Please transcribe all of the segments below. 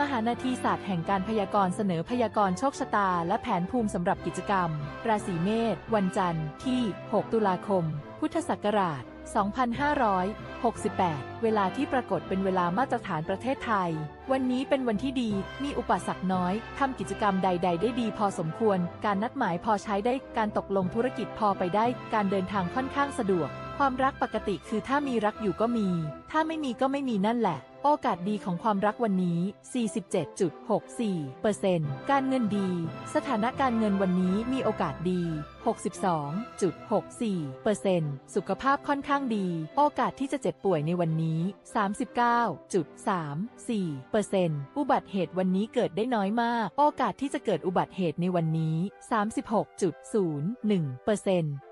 มหานาทีศาสตร์แห่งการพยากรณ์เสนอพยากรณ์โชคชะตา และแผนภูมิสำหรับกิจกรรม ราศีเมษวันจันทร์ที่ 6 ตุลาคม พุทธศักราช 2568 เวลาที่ปรากฏเป็นเวลามาตรฐานประเทศไทย วันนี้เป็นวันที่ดี มีอุปสรรคน้อย ทำกิจกรรมใด ๆ ได้ดีพอสมควร การนัดหมายพอใช้ได้ การตกลงธุรกิจพอไปได้ การเดินทางค่อนข้างสะดวก ความรักปกติคือถ้ามีรักอยู่ก็มี ถ้าไม่มีก็ไม่มีนั่นแหละ โอกาสดีของความรักวันนี้ 47.64%การเงินดี สถานะการเงินวันนี้มีโอกาสดี 62.64%สุขภาพค่อนข้างดี โอกาสที่จะเจ็บป่วยในวันนี้ 39.34%อุบัติเหตุวันนี้เกิดได้น้อยมาก โอกาสที่จะเกิดอุบัติเหตุในวันนี้ 36.01%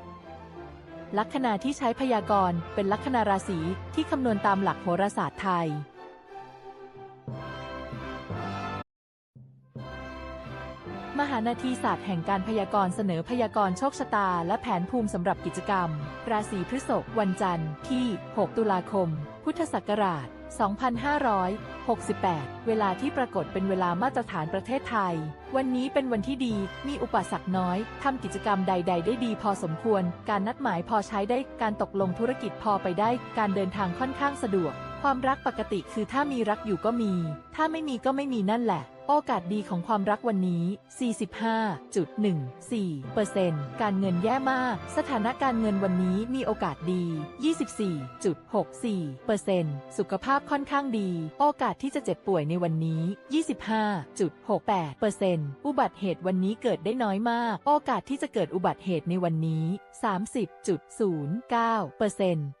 ลัคนาที่ใช้พยากรณ์เป็นลัคนาราศีที่คำนวณตามหลักโหราศาสตร์ไทย มหานาทีศาสตร์แห่งการพยากรณ์เสนอพยากรณ์โชคชะตา และแผนภูมิสำหรับกิจกรรม ราศีพฤษภวันจันทร์ที่ 6 ตุลาคม พุทธศักราช 2568 เวลาที่ปรากฏเป็นเวลามาตรฐานประเทศไทย วันนี้เป็นวันที่ดี มีอุปสรรคน้อย ทำกิจกรรมใด ๆ ได้ดีพอสมควร การนัดหมายพอใช้ได้ การตกลงธุรกิจพอไปได้ การเดินทางค่อนข้างสะดวก ความรักปกติคือถ้ามีรักอยู่ก็มี ถ้าไม่มีก็ไม่มีนั่นแหละ โอกาสดีของความรักวันนี้ 45.14%การเงินแย่มาก สถานการเงินวันนี้มีโอกาสดี 24.64%สุขภาพค่อนข้างดี โอกาสที่จะเจ็บป่วยในวันนี้ 25.68%อุบัติเหตุวันนี้เกิดได้น้อยมาก โอกาสที่จะเกิดอุบัติเหตุในวันนี้ 30.09%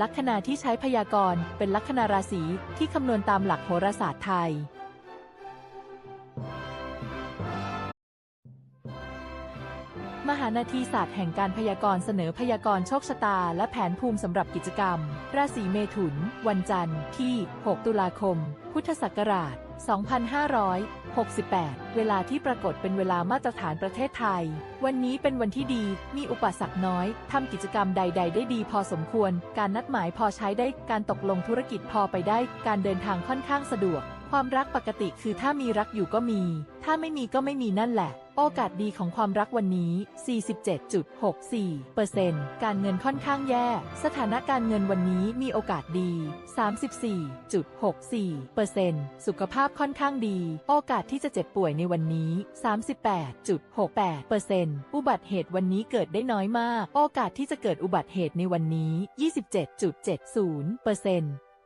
ลัคนาที่ใช้พยากรณ์เป็นลัคนาราศีที่คำนวณตามหลักโหราศาสตร์ไทย มหานาทีศาสตร์แห่งการพยากรณ์เสนอพยากรณ์โชคชะตา และแผนภูมิสำหรับกิจกรรม ราศีเมถุน วันจันทร์ที่ 6 ตุลาคม พุทธศักราช 2568 เวลาที่ปรากฏเป็นเวลามาตรฐานประเทศไทย วันนี้เป็นวันที่ดี มีอุปสรรคน้อย ทำกิจกรรมใด ๆ ได้ดีพอสมควร การนัดหมายพอใช้ได้ การตกลงธุรกิจพอไปได้ การเดินทางค่อนข้างสะดวก ความรักปกติคือถ้ามีรักอยู่ก็มี ถ้าไม่มีก็ไม่มีนั่นแหละ โอกาสดีของความรักวันนี้ 47.64%การเงินค่อนข้างแย่ สถานะการเงินวันนี้มีโอกาสดี 34.64%สุขภาพค่อนข้างดี โอกาสที่จะเจ็บป่วยในวันนี้ 38.68%อุบัติเหตุวันนี้เกิดได้น้อยมาก โอกาสที่จะเกิดอุบัติเหตุในวันนี้ 27.70%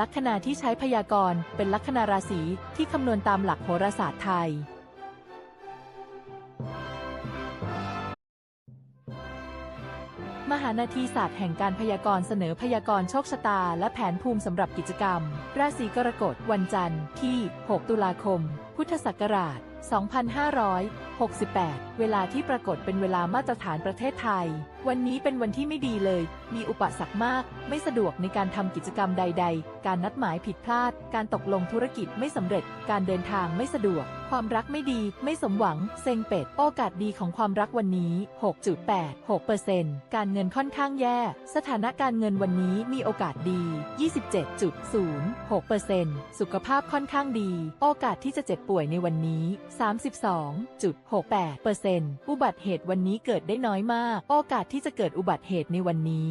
ลัคนาที่ใช้พยากรณ์เป็นลัคนาราศีที่คำนวณตามหลักโหราศาสตร์ไทย มหานาทีศาสตร์แห่งการพยากรณ์เสนอพยากรณ์โชคชะตา และแผนภูมิสำหรับกิจกรรม ราศีกรกฎวันจันทร์ที่ 6 ตุลาคม พุทธศักราช 2568 68 เวลาที่ปรากฏเป็นเวลามาตรฐานประเทศไทย วันนี้เป็นวันที่ไม่ดีเลย มีอุปสรรคมาก ไม่สะดวกในการทำกิจกรรมใด ๆ การนัดหมายผิดพลาด การตกลงธุรกิจไม่สำเร็จ การเดินทางไม่สะดวก ความรักไม่ดี ไม่สมหวัง เซ็งเป็ด โอกาสดีของความรักวันนี้ 6.86%การเงินค่อนข้างแย่ สถานะการเงินวันนี้มีโอกาสดี 27.06%สุขภาพค่อนข้างดี โอกาสที่จะเจ็บป่วยในวันนี้68%อุบัติเหตุวันนี้เกิดได้น้อยมาก โอกาสที่จะเกิดอุบัติเหตุในวันนี้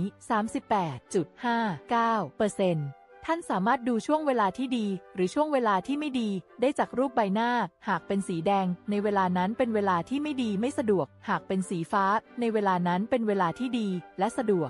38.59%ท่านสามารถดูช่วงเวลาที่ดี หรือช่วงเวลาที่ไม่ดี ได้จากรูปใบหน้า หากเป็นสีแดง ในเวลานั้นเป็นเวลาที่ไม่ดีไม่สะดวก หากเป็นสีฟ้า ในเวลานั้นเป็นเวลาที่ดี และสะดวก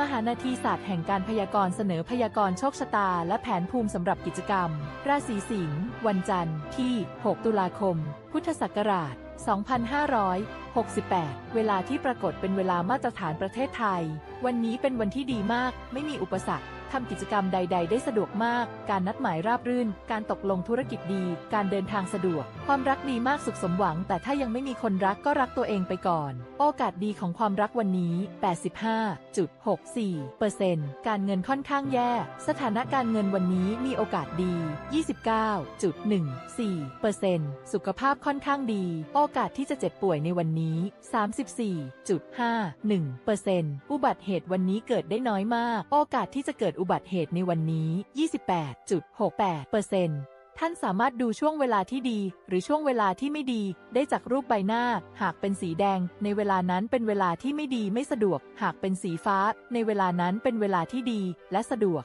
มหานาทีศาสตร์แห่งการพยากรณ์เสนอพยากรณ์โชคชะตา และแผนภูมิสำหรับกิจกรรม ราศีสิงห์วันจันทร์ที่ 6 ตุลาคม พุทธศักราช 2568 เวลาที่ปรากฏเป็นเวลามาตรฐานประเทศไทย วันนี้เป็นวันที่ดีมาก ไม่มีอุปสรรค ทำกิจกรรมใด ๆ ได้สะดวกมาก การนัดหมายราบรื่น การตกลงธุรกิจดี การเดินทางสะดวก ความรักดีมากสุขสมหวัง แต่ถ้ายังไม่มีคนรักก็รักตัวเองไปก่อน โอกาสดีของความรักวันนี้ 85.64%การเงินค่อนข้างแย่ สถานะการเงินวันนี้มีโอกาสดี 29.14%สุขภาพค่อนข้างดี โอกาสที่จะเจ็บป่วยในวันนี้ 34.51%อุบัติเหตุวันนี้เกิดได้น้อยมาก โอกาสที่จะเกิดอุบัติเหตุในวันนี้ 28.68%ท่านสามารถดูช่วงเวลาที่ดี หรือช่วงเวลาที่ไม่ดี ได้จากรูปใบหน้า หากเป็นสีแดง ในเวลานั้นเป็นเวลาที่ไม่ดีไม่สะดวก หากเป็นสีฟ้า ในเวลานั้นเป็นเวลาที่ดี และสะดวก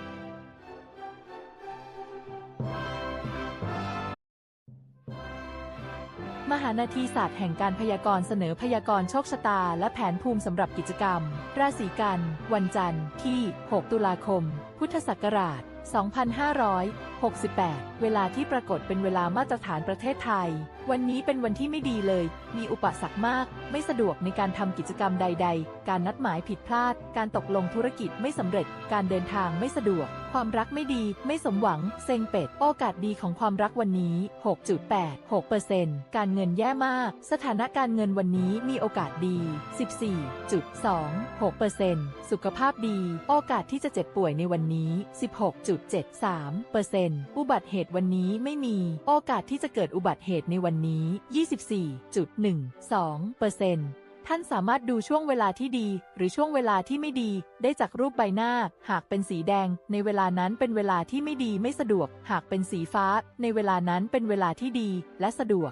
านาทีศาสตร์แห่งการพยากรณ์เสนอพยากรณ์โชคชะตา และแผนภูมิสำหรับกิจกรรม ราศีกัน วันจันทร์ที่ 6 ตุลาคม พุทธศักราช 2568 เวลาที่ปรากฏเป็นเวลามาตรฐานประเทศไทยวันนี้เป็นวันที่ไม่ดีเลย มีอุปสรรคมาก ไม่สะดวกในการทำกิจกรรมใด ๆ การนัดหมายผิดพลาด การตกลงธุรกิจไม่สำเร็จ การเดินทางไม่สะดวก ความรักไม่ดี ไม่สมหวัง เซ็งเป็ด โอกาสดีของความรักวันนี้ 6.86%การเงินแย่มาก สถานะการเงินวันนี้มีโอกาสดี 14.26%สุขภาพดี โอกาสที่จะเจ็บป่วยในวันนี้ 16.73%อุบัติเหตุวันนี้ไม่มี โอกาสที่จะเกิดอุบัติเหตุในวันนี้ 24.12%ท่านสามารถดูช่วงเวลาที่ดี หรือช่วงเวลาที่ไม่ดี ได้จากรูปใบหน้า หากเป็นสีแดง ในเวลานั้นเป็นเวลาที่ไม่ดีไม่สะดวก หากเป็นสีฟ้า ในเวลานั้นเป็นเวลาที่ดี และสะดวก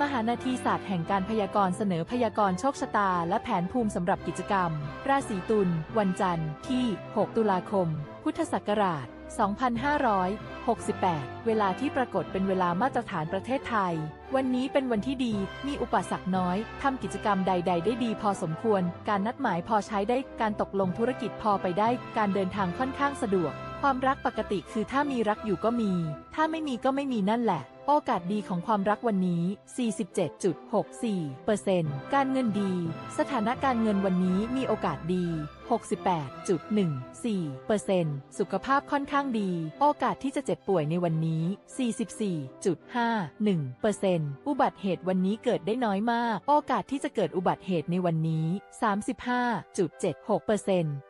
มหานาทีศาสตร์แห่งการพยากรณ์เสนอพยากรณ์โชคชะตา และแผนภูมิสำหรับกิจกรรม ราศีตุล วันจันทร์ ที่ 6 ตุลาคม พุทธศักราช 2568 เวลาที่ปรากฏเป็นเวลามาตรฐานประเทศไทย วันนี้เป็นวันที่ดี มีอุปสรรคน้อย ทำกิจกรรมใด ๆ ได้ดีพอสมควร การนัดหมายพอใช้ได้ การตกลงธุรกิจพอไปได้ การเดินทางค่อนข้างสะดวก ความรักปกติคือถ้ามีรักอยู่ก็มี ถ้าไม่มีก็ไม่มีนั่นแหละ โอกาสดีของความรักวันนี้ 47.64%การเงินดี สถานะการเงินวันนี้มีโอกาสดี 68.14%สุขภาพค่อนข้างดี โอกาสที่จะเจ็บป่วยในวันนี้ 44.51%อุบัติเหตุวันนี้เกิดได้น้อยมาก โอกาสที่จะเกิดอุบัติเหตุในวันนี้ 35.76%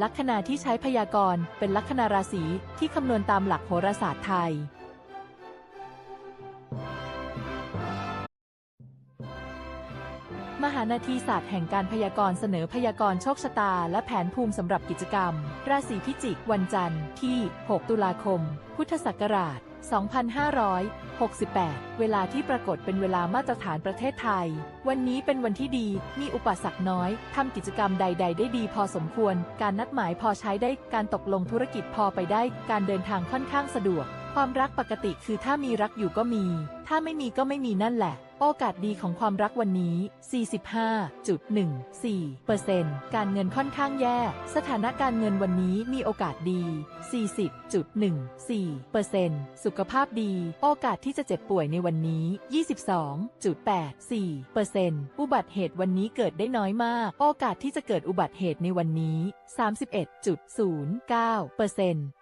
ลัคนาที่ใช้พยากรณ์เป็นลัคนาราศีที่คำนวณตามหลักโหราศาสตร์ไทย มหานาทีศาสตร์แห่งการพยากรณ์เสนอพยากรณ์โชคชะตา และแผนภูมิสำหรับกิจกรรม ราศีพิจิก วันจันทร์ที่ 6 ตุลาคม พุทธศักราช 2568 เวลาที่ปรากฏเป็นเวลามาตรฐานประเทศไทย วันนี้เป็นวันที่ดี มีอุปสรรคน้อย ทำกิจกรรมใด ๆ ได้ดีพอสมควร การนัดหมายพอใช้ได้ การตกลงธุรกิจพอไปได้ การเดินทางค่อนข้างสะดวก ความรักปกติคือถ้ามีรักอยู่ก็มี ถ้าไม่มีก็ไม่มีนั่นแหละ โอกาสดีของความรักวันนี้ 45.14%การเงินค่อนข้างแย่ สถานการเงินวันนี้มีโอกาสดี 40.14%สุขภาพดี โอกาสที่จะเจ็บป่วยในวันนี้ 22.84%อุบัติเหตุวันนี้เกิดได้น้อยมาก โอกาสที่จะเกิดอุบัติเหตุในวันนี้ 31.09%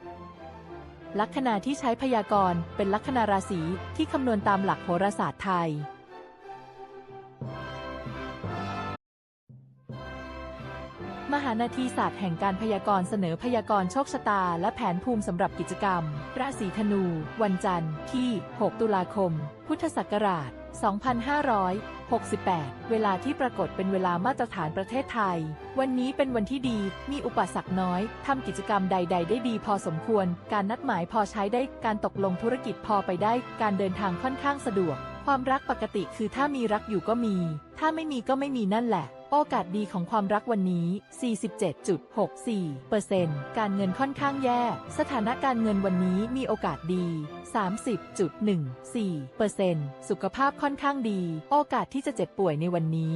ลัคนาที่ใช้พยากรณ์เป็นลัคนาราศีที่คำนวณตามหลักโหราศาสตร์ไทย มหานาทีศาสตร์แห่งการพยากรณ์เสนอพยากรณ์โชคชะตา และแผนภูมิสำหรับกิจกรรม ราศีธนู วันจันทร์ที่ 6 ตุลาคม พุทธศักราช 2568 เวลาที่ปรากฏเป็นเวลามาตรฐานประเทศไทย วันนี้เป็นวันที่ดี มีอุปสรรคน้อย ทำกิจกรรมใด ๆ ได้ดีพอสมควร การนัดหมายพอใช้ได้ การตกลงธุรกิจพอไปได้ การเดินทางค่อนข้างสะดวก ความรักปกติคือถ้ามีรักอยู่ก็มี ถ้าไม่มีก็ไม่มีนั่นแหละ โอกาสดีของความรักวันนี้ 47.64%การเงินค่อนข้างแย่ สถานะการเงินวันนี้มีโอกาสดี 30.14%สุขภาพค่อนข้างดี โอกาสที่จะเจ็บป่วยในวันนี้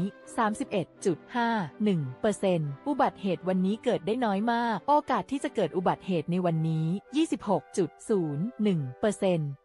31.51%อุบัติเหตุวันนี้เกิดได้น้อยมาก โอกาสที่จะเกิดอุบัติเหตุในวันนี้ 26.01%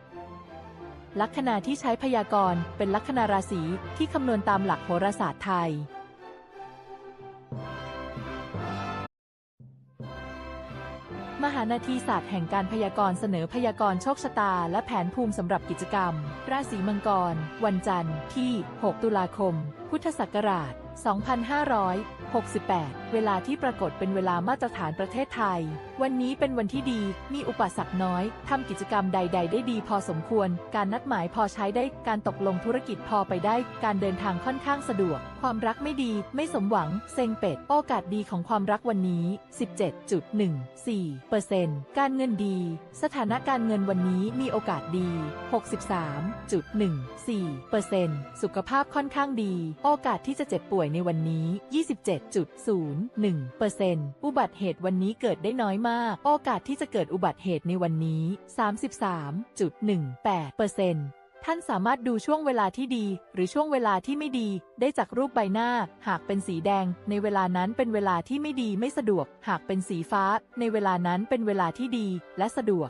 ลัคนาที่ใช้พยากรณ์เป็นลัคนาราศีที่คำนวณตามหลักโหราศาสตร์ไทย มหานาทีศาสตร์แห่งการพยากรณ์เสนอพยากรณ์โชคชะตา และแผนภูมิสำหรับกิจกรรม ราศีมังกร วันจันทร์ที่ 6 ตุลาคม พุทธศักราช 2568 เวลาที่ปรากฏเป็นเวลามาตรฐานประเทศไทย วันนี้เป็นวันที่ดี มีอุปสรรคน้อย ทำกิจกรรมใด ๆ ได้ดีพอสมควร การนัดหมายพอใช้ได้ การตกลงธุรกิจพอไปได้ การเดินทางค่อนข้างสะดวก ความรักไม่ดี ไม่สมหวัง เซ็งเป็ด โอกาสดีของความรักวันนี้ 17.14%การเงินดี สถานะการเงินวันนี้มีโอกาสดี 63.14%สุขภาพค่อนข้างดี โอกาสที่จะเจ็บป่วยในวันนี้ 27.01%อุบัติเหตุวันนี้เกิดได้น้อยมาก โอกาสที่จะเกิดอุบัติเหตุในวันนี้ 33.18%ท่านสามารถดูช่วงเวลาที่ดี หรือช่วงเวลาที่ไม่ดี ได้จากรูปใบหน้า หากเป็นสีแดง ในเวลานั้นเป็นเวลาที่ไม่ดีไม่สะดวก หากเป็นสีฟ้า ในเวลานั้นเป็นเวลาที่ดี และสะดวก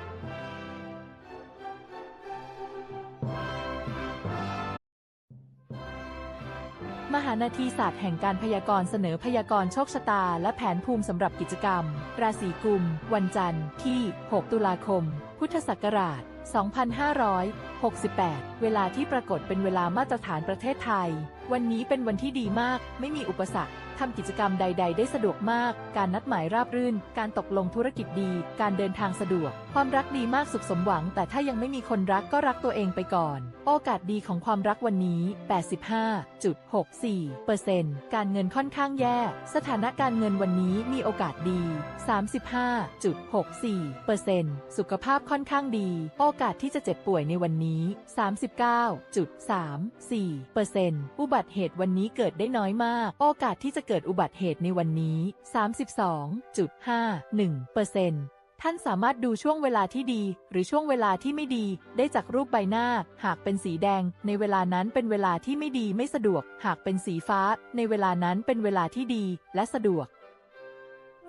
มหานาทีศาสตร์แห่งการพยากรณ์เสนอพยากรณ์โชคชะตา และแผนภูมิสำหรับกิจกรรม ราศีกุม วันจันทร์ที่ 6 ตุลาคม พุทธศักราช 2568 เวลาที่ปรากฏเป็นเวลามาตรฐานประเทศไทย วันนี้เป็นวันที่ดีมาก ไม่มีอุปสรรคทำกิจกรรมใด ๆ ได้สะดวกมาก การนัดหมายราบรื่น การตกลงธุรกิจดี การเดินทางสะดวก ความรักดีมากสุขสมหวัง แต่ถ้ายังไม่มีคนรักก็รักตัวเองไปก่อน โอกาสดีของความรักวันนี้ 85.64%การเงินค่อนข้างแย่ สถานะการเงินวันนี้มีโอกาสดี 35.64%สุขภาพค่อนข้างดี โออกาสที่จะเจ็บป่วยในวันนี้ 39.34%อุบัติเหตุวันนี้เกิดได้น้อยมาก โอกาสที่จะเกิดอุบัติเหตุในวันนี้ 32.51%ท่านสามารถดูช่วงเวลาที่ดี หรือช่วงเวลาที่ไม่ดี ได้จากรูปใบหน้า หากเป็นสีแดง ในเวลานั้นเป็นเวลาที่ไม่ดีไม่สะดวก หากเป็นสีฟ้า ในเวลานั้นเป็นเวลาที่ดี และสะดวก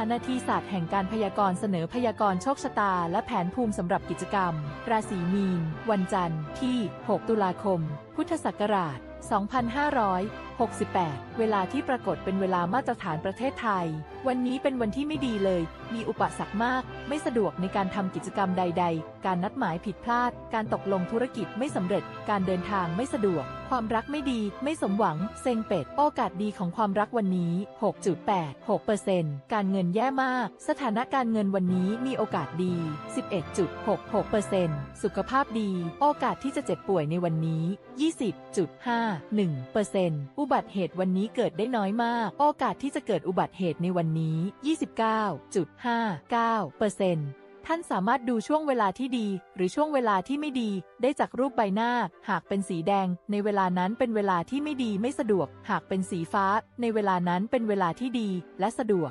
านาทีศาสตร์แห่งการพยากรณ์เสนอพยากรณ์โชคชะตา และแผนภูมิสำหรับกิจกรรม ราศีมีน วันจันทร์ที่ 6 ตุลาคม พุทธศักราช 2500 68 เวลาที่ปรากฏเป็นเวลามาตรฐานประเทศไทย วันนี้เป็นวันที่ไม่ดีเลย มีอุปสรรคมาก ไม่สะดวกในการทำกิจกรรมใด ๆ การนัดหมายผิดพลาด การตกลงธุรกิจไม่สำเร็จ การเดินทางไม่สะดวก ความรักไม่ดี ไม่สมหวัง เซ็งเป็ด โอกาสดีของความรักวันนี้ 6.86%การเงินแย่มาก สถานะการเงินวันนี้มีโอกาสดี 11.66%สุขภาพดี โอกาสที่จะเจ็บป่วยในวันนี้ 20.51%อุบัติเหตุวันนี้เกิดได้น้อยมาก โอกาสที่จะเกิดอุบัติเหตุในวันนี้ 29.59%ท่านสามารถดูช่วงเวลาที่ดี หรือช่วงเวลาที่ไม่ดี ได้จากรูปใบหน้า หากเป็นสีแดง ในเวลานั้นเป็นเวลาที่ไม่ดีไม่สะดวก หากเป็นสีฟ้า ในเวลานั้นเป็นเวลาที่ดี และสะดวก